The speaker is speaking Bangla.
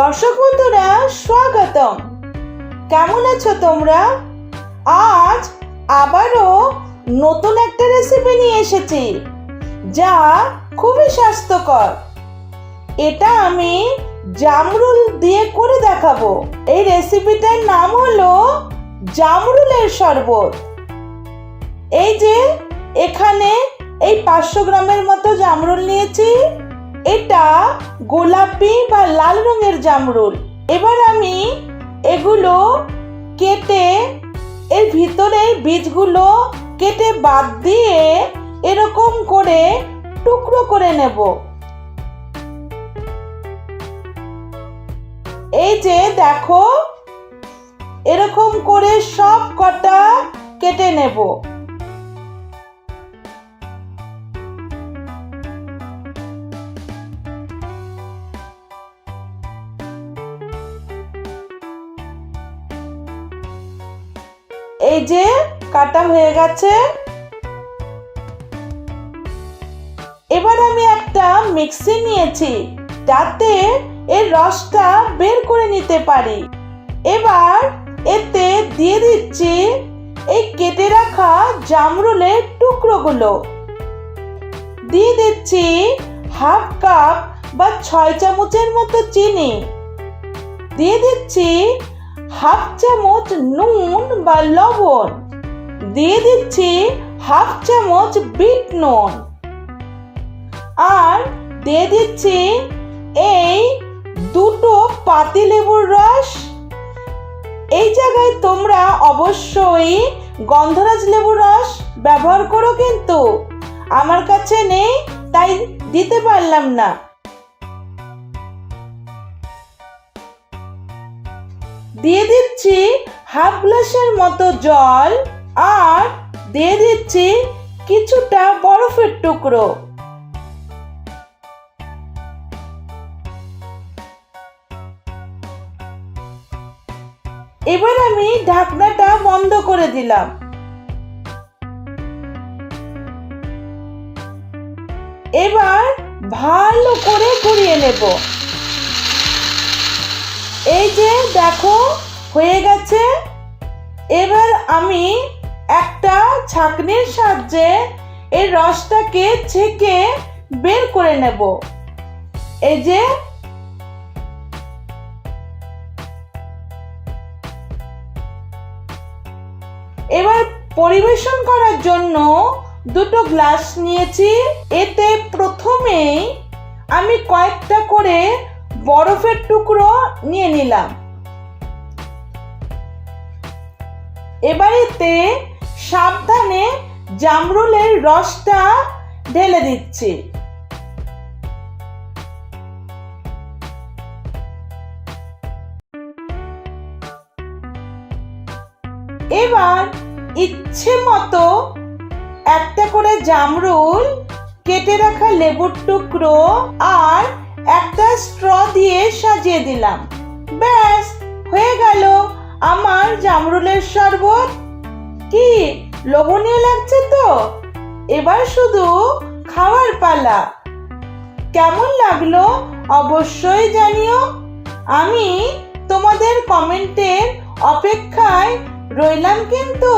দর্শক বন্ধুরা, স্বাগতম। কেমন আছো তোমরা? আজ আবারও নতুন একটা রেসিপি নিয়ে এসেছি, যা খুবই স্বাস্থ্যকর। এটা আমি জামরুল দিয়ে করে দেখাবো। এই রেসিপিটার নাম হলো জামরুলের শরবত। এই যে, এখানে এই পাঁচশো গ্রামের মতো জামরুল নিয়েছি। এটা গোলাপি বা লাল রঙের জামরুল। এবার আমি এগুলো কেটে, এর ভিতরের বীজগুলো কেটে বাদ দিয়ে এরকম করে টুকরো করে নেব। এই যে দেখো, এরকম করে সব কটা কেটে নেব। এই যে কাটা হয়ে গেছে। এবার আমি একটা মিক্সি নিয়েছি, যাতে এর রসটা বের করে নিতে পারি। এবার এতে দিয়ে দিচ্ছি এই কেটে রাখা জামরুলের টুকরোগুলো। দিয়ে দিচ্ছি হাফ কাপ বা ছয় চামচের মতো চিনি। দিয়ে দিচ্ছি হাফ চামচ নুন বা লবণ। দিয়ে দিচ্ছি হাফ চামচ বিট নুন। আর দিয়ে দিচ্ছি এই দুটো পাতি লেবুর রস। এই জায়গায় তোমরা অবশ্যই গন্ধরাজ লেবুর রস ব্যবহার করো কিন্তু। আমার কাছে নেই, তাই দিতে পারলাম না। দিয়ে দিচ্ছি হাফ গ্লাসের মতো জল আর দিয়ে দিচ্ছি কিছুটা বরফের টুকরো। এবার আমি ঢাকনাটা বন্ধ করে দিলাম। এবার ভালো করে ঘুরিয়ে নেব। এই যে দেখো, হয়ে গেছে। এবার আমি একটা ছাঁকনির সাহায্যে এই রসটাকে ছেঁকে বের করে নেব। এই যে এবার পরিবেশন করার জন্য দুটো গ্লাস নিয়েছি। এতে প্রথমেই আমি কয়েকটা করে বরফের টুকরো নিয়ে নিলাম। এবার এতে সাবধানে জামরুলের রসটা ঢেলে দিচ্ছি। এবার ইচ্ছে মতো একটা করে জামরুল কেটে রাখা লেবুর টুকরো আর একটা স্ট্র দিয়ে সাজিয়ে দিলাম। ব্যাস, হয়ে গেল আমার জামরুলের শরবত। কি লোভনীয় লাগছে তো? এবার শুধু খাওয়ার পালা। কেমন লাগল অবশ্যই জানিও। আমি তোমাদের কমেন্টের অপেক্ষায় রইলাম কিন্তু।